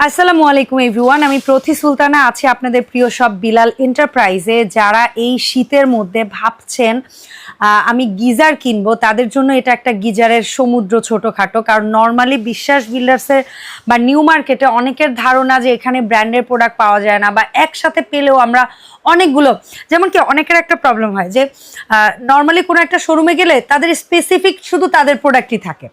আসসালামু আলাইকুম এভরিওয়ান আমি প্রতি সুলতানা, আছি আপনাদের প্রিয় সব বিলাল এন্টারপ্রাইজে যারা এই শীতের মধ্যে ভাবছেন আমি গিজার কিনবো, তাদের জন্য এটা একটা গিজারের সমুদ্র ছোটোখাটো। কারণ নর্মালি বিশ্বাস বিল্ডার্সের বা নিউ মার্কেটে অনেকের ধারণা যে এখানে ব্র্যান্ডের প্রোডাক্ট পাওয়া যায় না, বা একসাথে পেলেও আমরা অনেকগুলো, যেমন কি অনেকের একটা প্রবলেম হয় যে নর্মালি কোনো একটা শোরুমে গেলে তাদের স্পেসিফিক শুধু তাদের প্রোডাক্টই থাকে।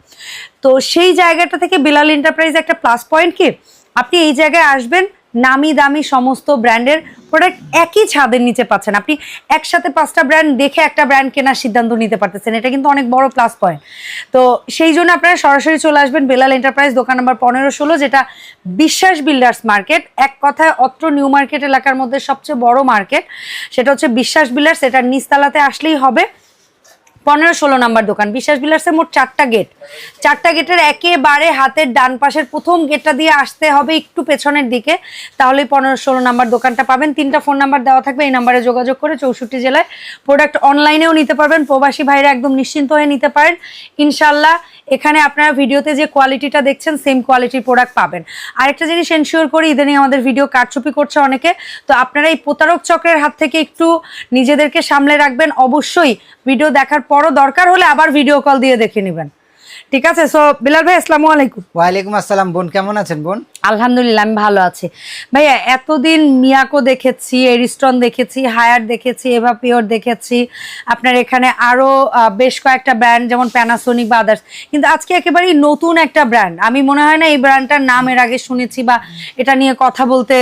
তো সেই জায়গাটা থেকে বিলাল এন্টারপ্রাইজ একটা প্লাস পয়েন্ট কি? আপনি এই জায়গায় আসবেন, নামি দামি সমস্ত ব্র্যান্ডের প্রোডাক্ট একই ছাদের নিচে পাচ্ছেন। আপনি একসাথে পাঁচটা ব্র্যান্ড দেখে একটা ব্র্যান্ড কেনার সিদ্ধান্ত নিতে পারতেছেন। এটা কিন্তু অনেক বড় প্লাস পয়েন্ট তো সেই জন্য আপনারা সরাসরি চলে আসবেন বেলাল এন্টারপ্রাইজ দোকান নাম্বার পনেরো ষোলো, যেটা বিশ্বাস বিল্ডার্স মার্কেট এক কথায় অত্র নিউ মার্কেট এলাকার মধ্যে সবচেয়ে বড় মার্কেট সেটা হচ্ছে বিশ্বাস বিল্ডার্স এটার নিচতলাতে আসলেই হবে। পনেরো ষোলো নাম্বার দোকান। বিশ্বাস বিলাসের মোট চারটা গেট চারটা গেটের একেবারে হাতের ডান পাশের প্রথম গেটটা দিয়ে আসতে হবে একটু পেছনের দিকে, তাহলেই পনেরো ষোলো নাম্বার দোকানটা পাবেন। তিনটা ফোন নাম্বার দেওয়া থাকবে, এই নাম্বারে যোগাযোগ করে চৌষট্টি জেলায় প্রোডাক্ট অনলাইনেও নিতে পারবেন। প্রবাসী ভাইরা একদম নিশ্চিন্ত হয়ে নিতে পারেন। ইনশাল্লাহ এখানে আপনারা ভিডিওতে যে কোয়ালিটিটা দেখছেন সেম কোয়ালিটির প্রোডাক্ট পাবেন। আরেকটা জিনিস এনশিওর করি, ইদানিং আমাদের ভিডিও কারচুপি করছে অনেকে। তো আপনারা এই প্রতারক চক্রের হাত থেকে একটু নিজেদেরকে সামলে রাখবেন। অবশ্যই ভিডিও দেখার পরও দরকার হলে আবার ভিডিও কল দিয়ে দেখে নেবেন। ঠিক আছে? সো বিলাল ভাই, আসসালামু আলাইকুম। ওয়ালাইকুম আসসালাম, বোন, কেমন আছেন, বোন? আলহামদুলিল্লাহ আমি ভালো আছি। ভাইয়া এতদিন মিয়াকো দেখেছি এরিস্টন দেখেছি হায়ার দেখেছি এভা পিওর দেখেছি। আপনার এখানে আরও আহ, বেশ কয়েকটা ব্র্যান্ড যেমন প্যানাসোনিক বা আদার্স কিন্তু আজকে একেবারেই নতুন একটা ব্র্যান্ড। আমি মনে হয় না এই ব্র্যান্ডটার নাম এর আগে শুনেছি বা এটা নিয়ে কথা বলতে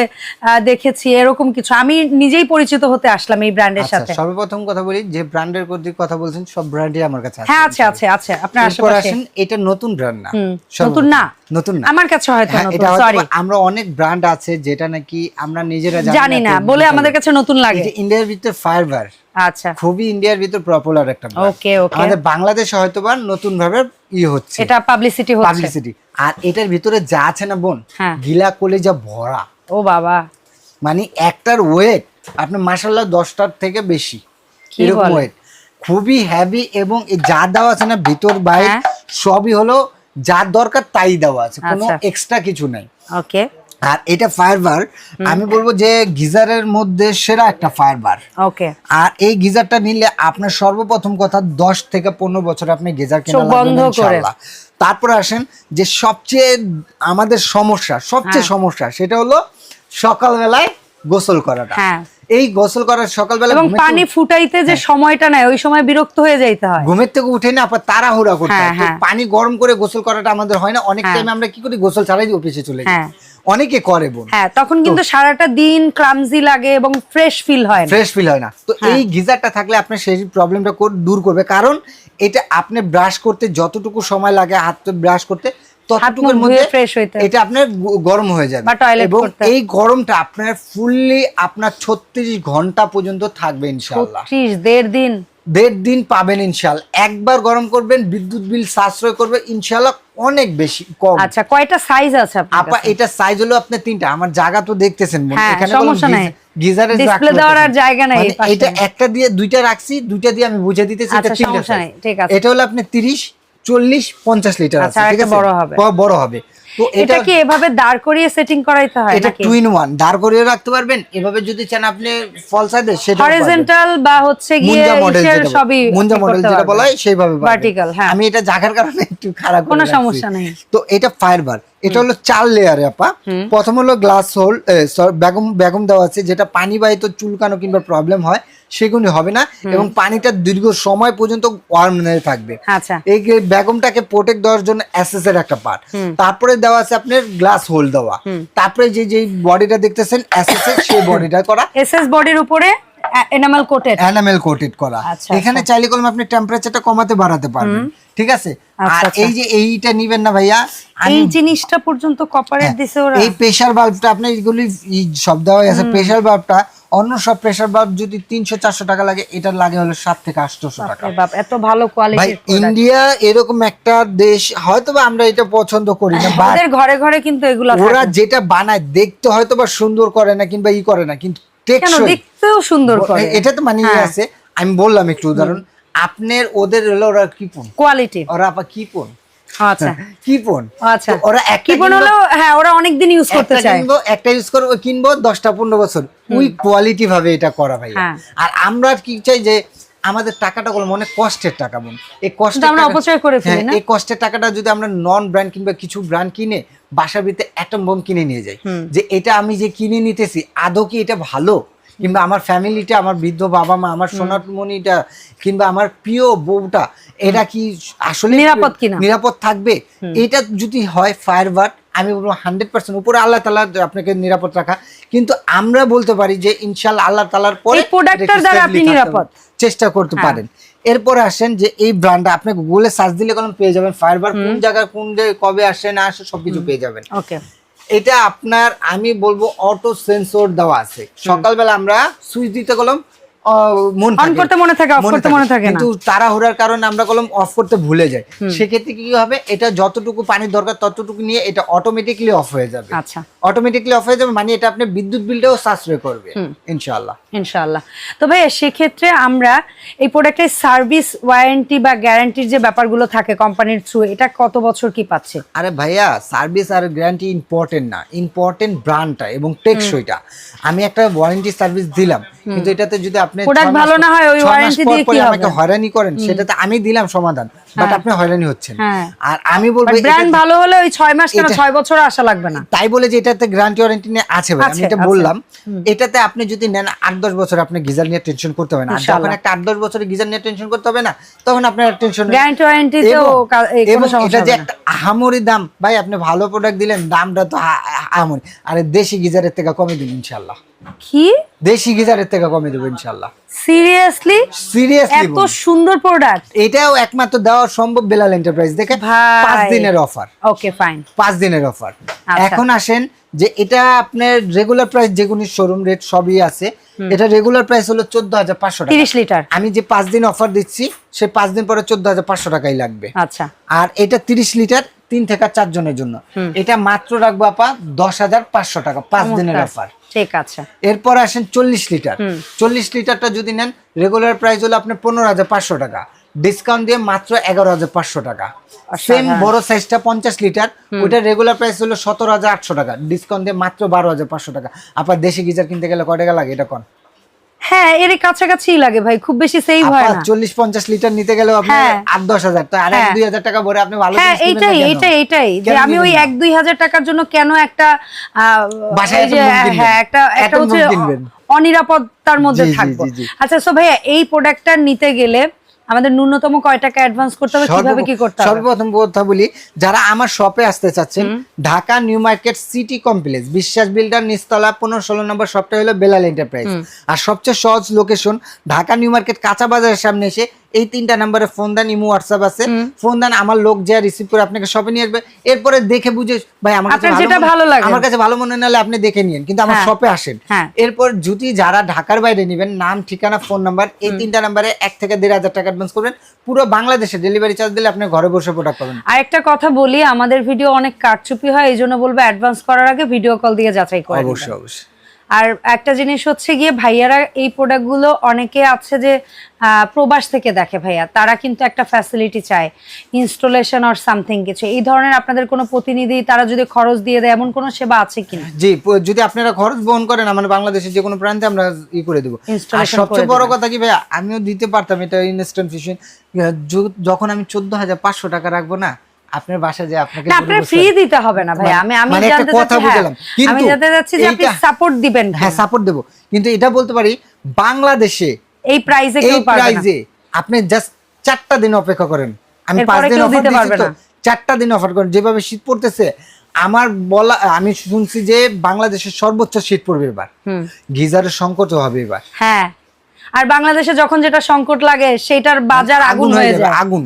দেখেছি এরকম কিছু। আমি নিজেই পরিচিত হতে আসলাম এই ব্র্যান্ডের আচ্ছা সাথে। সর্বপ্রথম কথা বলি যে ব্র্যান্ডের কথা বলছেন সব ব্র্যান্ডই আমার কাছে হ্যাঁ আছে আছে আছে। আপনার আসেন এটা নতুন ব্র্যান্ড না। নতুন না? নতুন না? আমার কাছে হয়তো হ্যাঁ, নতুন সরি আমরা অনেক ব্র্যান্ড আছে যেটা নাকি আমরা নিজেরা জানি না বলে আমাদের কাছে নতুন লাগে। ইন্ডিয়ার ভিতরে ফাইবার আচ্ছা। খুবই ইন্ডিয়ার ভিতর পপুলার একটা ওকে ওকে আমাদের বাংলাদেশে হয়তো বা নতুন ভাবে ই হচ্ছে। এটা পাবলিসিটি হচ্ছে। পাবলিসিটি আর এটার ভিতরে যা আছে না বোন হ্যাঁ। গিলা কলেজা ভরা। ও বাবা। মানে একটার ওয়েট আপনার মাসাল্লাহ দশটার থেকে বেশি। এরকম ওয়েট খুবই হ্যাভি এবং যা দেওয়া আছে না ভিতর বাইরে হ্যাঁ। সবই হলো যার দরকার তাই দেওয়া আছে কোনো আচ্ছা। এক্সট্রা কিছু নাই ওকে আর এটা ফায়ারবার আমি বলব যে গিজারের মধ্যে সেরা একটা ফায়ারবার ওকে আর এই গিজারটা নিলে আপনার সর্বপ্রথম কথা দশ থেকে পনেরো বছর আপনি গিজার কেনা বন্ধ করে। ইনশাআল্লাহ। তারপর আসেন যে সবচেয়ে আমাদের সমস্যা সবচেয়ে হ্যাঁ। সমস্যা সেটা হলো সকালবেলায় গোসল করাটা হ্যাঁ এই গোসল করার সকালবেলা এবং পানি ফুটাইতে যে সময়টা নেয় ওই সময় বিরক্ত হয়ে যাইতে হয় ঘুমের থেকে উঠে না আপনার তাড়াহুড়া করতে হ্যাঁ, হয়। হ্যাঁ। পানি গরম করে গোসল করাটা আমাদের হয় না অনেক হ্যাঁ। টাইমে আমরা কি করি গোসল ছাড়াই অফিসে চলে যাই হ্যাঁ। অনেকে করে বোন হ্যাঁ তখন কিন্তু সারাটা দিন ক্লামজি লাগে এবং ফ্রেশ ফিল হয় না ফ্রেশ ফিল হয় না তো হ্যাঁ। এই গিজারটা থাকলে আপনার সেই প্রবলেমটা দূর করবে কারণ এটা আপনি ব্রাশ করতে যতটুকু সময় লাগে হাত ব্রাশ করতে ততটুকুর মধ্যে ধুয়ে fresh হইতে। এটা আপনার গরম হয়ে যাবে। এবং এই গরমটা আপনার ফুললি আপনার ছত্রিশ ঘণ্টা পর্যন্ত থাকবে ইনশাআল্লাহ। পঁচিশ দেড় দিন। দেড় দিন পাবেন ইনশাআল্লাহ। একবার গরম করবেন বিদ্যুৎ বিল সাশ্রয় করবে ইনশাআল্লাহ অনেক বেশি কম। আচ্ছা কয়টা সাইজ আছে আপনার আপা এটা সাইজ হলো আপনার তিনটা। আমার জায়গা তো দেখতেছেন বোন। হ্যাঁ, এখানে সমস্যা নাই। গিজারের Display দেওয়ার আর জায়গা নাই এটা একটা দিয়ে দুইটা রাখছি দুইটা দিয়ে আমি বুঝে দিতেছি এটা আচ্ছা, ঠিক আছে। এটা হলো আপনি 30 40 50 লিটার আছে আচ্ছা, ঠিক আছে বড় হবে। তো এটা কি এভাবে দাঁড় করিয়ে সেটিং করাইতে হয় এটা টু ইন ওয়ান দাঁড় করিয়ে রাখতে পারবেন এভাবে যদি চান আপনি ফল সাইডে সেটা হরিজন্টাল বা হচ্ছে গিয়ে সবই মুঞ্জা মডেল যেটা বলা হয় সেইভাবে। Vertical, হ্যাঁ। আমি এটা জাগার কারণে একটু খারাপ কোনো সমস্যা নেই। তো এটা ফায়ারবার এটা হলো চার লেয়ারে আপা। প্রথম হলো গ্লাস হোল বেগম বেগম দেওয়া আছে যেটা পানি বাহিত চুলকানো কিংবা প্রবলেম হয় সেগুলি হবে না। এবং পানিটা দীর্ঘ সময় পর্যন্ত ওয়ার্ম থাকবে। আচ্ছা। এই যে বেগমটাকে প্রোটেক্ট দেওয়ার জন্য এর একটা পার্ট তারপরে দেওয়া আছে আপনার গ্লাস হোল দেওয়া। তারপরে যে যে বডিটা দেখতেছেন এসএস এর সেই বডিটা করা। এসএস বডির উপরে এনামেল কোটেড এনামেল কোটেড করা। আচ্ছা, এখানে চাইলে কলম আপনি টেম্পারেচারটা কমাতে বাড়াতে পারবেন। ঠিক আছে? আচ্ছা, আর আচ্ছা। এই যে এইটা নিবেন না ভাইয়া এই জিনিসটা পর্যন্ত কপারেট দিছে ওরা। এই প্রেসার বাল্বটা আপনি এগুলি সব দেওয়া আছে। প্রেসার বাল্বটা অন্য সব প্রেসার বাল্ব যদি তিনশো চারশো টাকা লাগে এটার লাগে হলো সাত থেকে আটশোশো টাকা। এত ভালো ভাই কোয়ালিটির ইন্ডিয়া এরকম একটা দেশ হয়তো বা আমরা এটা পছন্দ করি না ঘরে ঘরে কিন্তু এগুলো ওরা যেটা বানায় দেখতে হয়তো বা সুন্দর করে না কিংবা ই করে না কিন্তু কেন দেখতেও সুন্দর করে? এটা তো মানে ইয়ে হ্যাঁ। আছে। আমি বললাম একটু উদাহরণ। আপনার ওদের হলো ওরা কি কোয়ালিটি ওরা আপা কি আচ্ছা। কি ফোন? আচ্ছা। ওরা একটা হলো? হ্যাঁ ওরা অনেক দিন ইউজ করতে চায়। কিনবো একটা ইউজ করব কিনবো দশটা পনেরো বছর। ওই কোয়ালিটি ভাবে এটা করা ভাই হ্যাঁ। আর আমরা কি চাই যে আমাদের টাকাটা মনে কষ্টের টাকা বোন। এই আমরা অপচয় করে ফেলি হ্যাঁ, না? এই কষ্টের টাকাটা যদি আমরা নন ব্র্যান্ড কিংবা কিছু ব্র্যান্ড কিনে বাসার ভিতরে অ্যাটম বোম কিনে নিয়ে যাই। যে এটা আমি যে কিনে নিতেছি আদৌ কি এটা ভালো? কিংবা আমার ফ্যামিলিটা আমার বৃদ্ধ বাবা মা আমার সোনামণিটা কিংবা আমার প্রিয় বউটা এটা কি আসলে নিরাপদ কিনা? নিরাপদ থাকবে? এটা যদি হয় ফায়ার বাট আমি বলব হান্ড্রেড পার্সেন্ট উপরে আল্লাহ তালা আপনাকে নিরাপদ রাখা। কিন্তু আমরা বলতে পারি যে ইনশাল্লাহ আল্লাহ তালার পরে দ্বারা আপনি নিরাপদ। চেষ্টা করতে হ্যাঁ। পারেন। এরপরে আসেন যে এই ব্র্যান্ডটা আপনি গুগলে সার্চ দিলে কলম পেয়ে যাবেন ফায়ারবার কোন জায়গায় কোন জায়গায় কবে আসে না আসে সবকিছু পেয়ে যাবেন। ওকে। এটা আপনার আমি বলব অটো সেন্সর দেওয়া আছে। সকালবেলা আমরা সুইচ দিতে গেলাম মন On করতে মনে থাকে, off করতে মনে থাকে কিন্তু তাড়াহুড়ার কারণে আমরা কলম অফ করতে ভুলে যাই সেক্ষেত্রে কি হবে? এটা যতটুকু পানির দরকার ততটুকু নিয়ে এটা অটোমেটিকলি অফ হয়ে যাবে। আচ্ছা। অটোমেটিকলি অফ হয়ে যাবে মানে এটা আপনি বিদ্যুৎ বিলটাও সাশ্রয় করবে ইনশাআল্লাহ। ইনশাআল্লাহ। তো ভাই সেক্ষেত্রে আমরা এই প্রোডাক্টের সার্ভিস ওয়ারেন্টি বা গ্যারান্টির যে ব্যাপারগুলো থাকে কোম্পানির থ্রু এটা কত বছর কি পাচ্ছে? আরে ভাইয়া সার্ভিস আর গ্যারান্টি ইম্পর্টেন্ট না। ইম্পর্টেন্ট ব্র্যান্ডটা এবং টেকসইটা। আমি একটা ওয়ারেন্টি সার্ভিস দিলাম। কিন্তু এটাতে যদি আপনি মাস ভালো না হয়, ওই পর দিয়ে কি আমাকে হয়রানি করেন সেটাতে আমি দিলাম সমাধান বাট আপনি হয়রানি হচ্ছেন। হ্যাঁ। আর আমি বলব ব্র্যান্ড ভালো হলে ওই ছয় মাস কেন এটা- ছয় বছর আসা লাগবে না? তাই বলে যে এটাতে গ্যারান্টি ওয়ারেন্টি নিয়ে আছে ভাই আমি এটা বললাম এটাতে আপনি যদি নেন আট দশ বছর আপনি গিজার নিয়ে টেনশন করতে হবে না। আর যখন একটা আট দশ বছরে গিজার নিয়ে টেনশন করতে হবে না তখন আপনার টেনশন গ্যারান্টি কা- এই কোনো সমস্যা এটা যে একটা আহামরি দাম ভাই আপনি ভালো প্রোডাক্ট দিলেন দামটা তো আ- আ- আরে দেশি গিজারের থেকে কমে দিন ইনশাল্লাহ কি? দেশি গিজারের থেকে কমে দেবো ইনশাল্লাহ সিরিয়াসলি সিরিয়াসলি এত সুন্দর প্রোডাক্ট এটাও একমাত্র দেওয়া সম্ভব বেলাল এন্টারপ্রাইজ দেখে পাঁচ দিনের অফার ওকে ফাইন পাঁচ দিনের অফার। এখন আসেন যে এটা আপনার রেগুলার প্রাইস যেগুলি শোরুম রেট সবই আছে এটা রেগুলার প্রাইস হলো চোদ্দ হাজার পাঁচশো টাকা। তিরিশ লিটার। আমি যে পাঁচ দিন অফার দিচ্ছি সে পাঁচ দিন পরে চোদ্দ হাজার পাঁচশো টাকাই লাগবে। আচ্ছা। আর এটা তিরিশ লিটার তিন থেকে চার জনের জন্য। এটা মাত্র রাখব আপা দশ হাজার পাঁচশো টাকা পাঁচ দিনের অফার ঠিক আছে। এরপর আসেন চল্লিশ লিটার। চল্লিশ লিটারটা যদি নেন রেগুলার প্রাইস হলো আপনার পনেরো হাজার পাঁচশো টাকা। ডিসকাউন্ট দিয়ে মাত্র এগারো হাজার পাঁচশো টাকা। সেম বড় সাইজটা পঞ্চাশ লিটার। ওইটা রেগুলার প্রাইস হলো সতেরো হাজার আটশো টাকা। ডিসকাউন্ট দিয়ে মাত্র বারো হাজার পাঁচশো টাকা। আপনার দেশি গিজার কিনতে গেলে কয় টাকা লাগে? এটা কোন? হ্যাঁ এর কাছাকাছি লাগে ভাই খুব বেশি সেভ হয় না চল্লিশ পঞ্চাশ লিটার নিতে গেলেও আপনি হ্যাঁ। আট দশ হাজার তো আর এক হ্যাঁ। দুই হাজার টাকা ভরে আপনি ভালো হ্যাঁ এইটাই এইটাই এইটাই যে আমি ওই কিনবেন না? এক দুই হাজার টাকার জন্য কেন একটা বাসায় হ্যাঁ একটা একটা হচ্ছে অনিরাপত্তার মধ্যে থাকব। আচ্ছা সো ভাইয়া এই প্রোডাক্টটা নিতে গেলে আমাদের ন্যূনতম কয় টাকা অ্যাডভান্স করতে হবে কীভাবে কি করতে হবে? সর্বপ্রথম কথা বলি যারা আমার শপে আসতে চাচ্ছেন Dhaka new market city complex Biswas builder নিস্তলা পনেরো ষোলো নম্বর শপটা হলো বেলাল এন্টারপ্রাইজ আর সবচেয়ে সহজ লোকেশন ঢাকা নিউ মার্কেট কাঁচা বাজারের সামনে এসে এই তিনটা নাম্বারে ফোন দেন ইমো হোয়াটসঅ্যাপ আছে। ফোন দেন আমার লোক যা রিসিভ করে আপনাকে শপে নিয়ে আসবে। এরপরে দেখে বুঝে ভাই আমার কাছে আপনার যেটা ভালো লাগে। আমার কাছে ভালো মনে নালে আপনি দেখে নিন কিন্তু আমার হ্যাঁ। শপে আসেন। হ্যাঁ। এরপর যদি যারা ঢাকার বাইরে নেবেন নাম ঠিকানা ফোন নাম্বার এই তিনটা নাম্বারে এক থেকে দেড় হাজার টাকা অ্যাডভান্স করবেন পুরো বাংলাদেশে ডেলিভারি চার্জ দিলে আপনি ঘরে বসে প্রোডাক্ট পাবেন আর একটা কথা বলি আমাদের ভিডিও অনেক কারচুপি হয় এই জন্য বলব অ্যাডভান্স করার আগে ভিডিও কল দিয়ে যাচাই করে। অবশ্যই অবশ্যই আর একটা জিনিস হচ্ছে গিয়ে ভাইয়ারা এই প্রোডাক্টগুলো অনেকে আছে যে প্রবাস থেকে দেখে ভাইয়া। তারা কিন্তু একটা ফ্যাসিলিটি চায় ইনস্টলেশন অর সামথিং কিছু। এই ধরনের আপনাদের কোনো প্রতিনিধি তারা যদি খরচ দিয়ে দেয় এমন কোনো সেবা আছে কিনা? জি যদি আপনারা খরচ বহন করেন আমাদের বাংলাদেশের যে কোনো প্রান্তে আমরা ই করে দেবো। সবচেয়ে বড় কথা কি ভাই আমিও দিতে পারতাম এটা ইনস্ট্যান্ট ফিশন যখন আমি চোদ্দ হাজার পাঁচশো টাকা রাখব না আপনার বাসায় যে আপনাকে আপনার ফ্রি দিতে হবে না ভাই আমি আমি মানে জানতে কথা হ্যাঁ, বুঝলাম। আমি জানতে চাচ্ছি যে আপনি সাপোর্ট দিবেন হ্যাঁ সাপোর্ট দেবো। কিন্তু এটা বলতে পারি বাংলাদেশে এই প্রাইসে এই কেউ পারবে না। প্রাইজে আপনি জাস্ট চারটা দিন অপেক্ষা করেন। আমি পাঁচ দিন অফার দিতে পারবে না। চারটা দিন অফার করেন। যেভাবে শীত পড়তেছে আমার বলা আমি শুনছি যে বাংলাদেশের সর্বোচ্চ শীত পড়বে এবার। গিজারের সংকট হবে এবার। হ্যাঁ। আর বাংলাদেশে যখন যেটা সংকট লাগে সেটার বাজার আগুন হয়ে যায়। আগুন।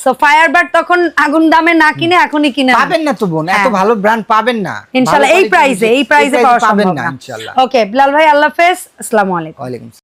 সো ফায়ারবার্ড তখন আগুন দামে না কিনে এখনই কিনে পাবেন না তো বোন এত হ্যাঁ। ভালো ব্র্যান্ড পাবেন না। ইনশাল্লাহ এই প্রাইসে এই প্রাইসে পাওয়া সম্ভব না ওকে বিলাল ভাই আল্লাহ হাফেজ। আসসালামু আলাইকুম।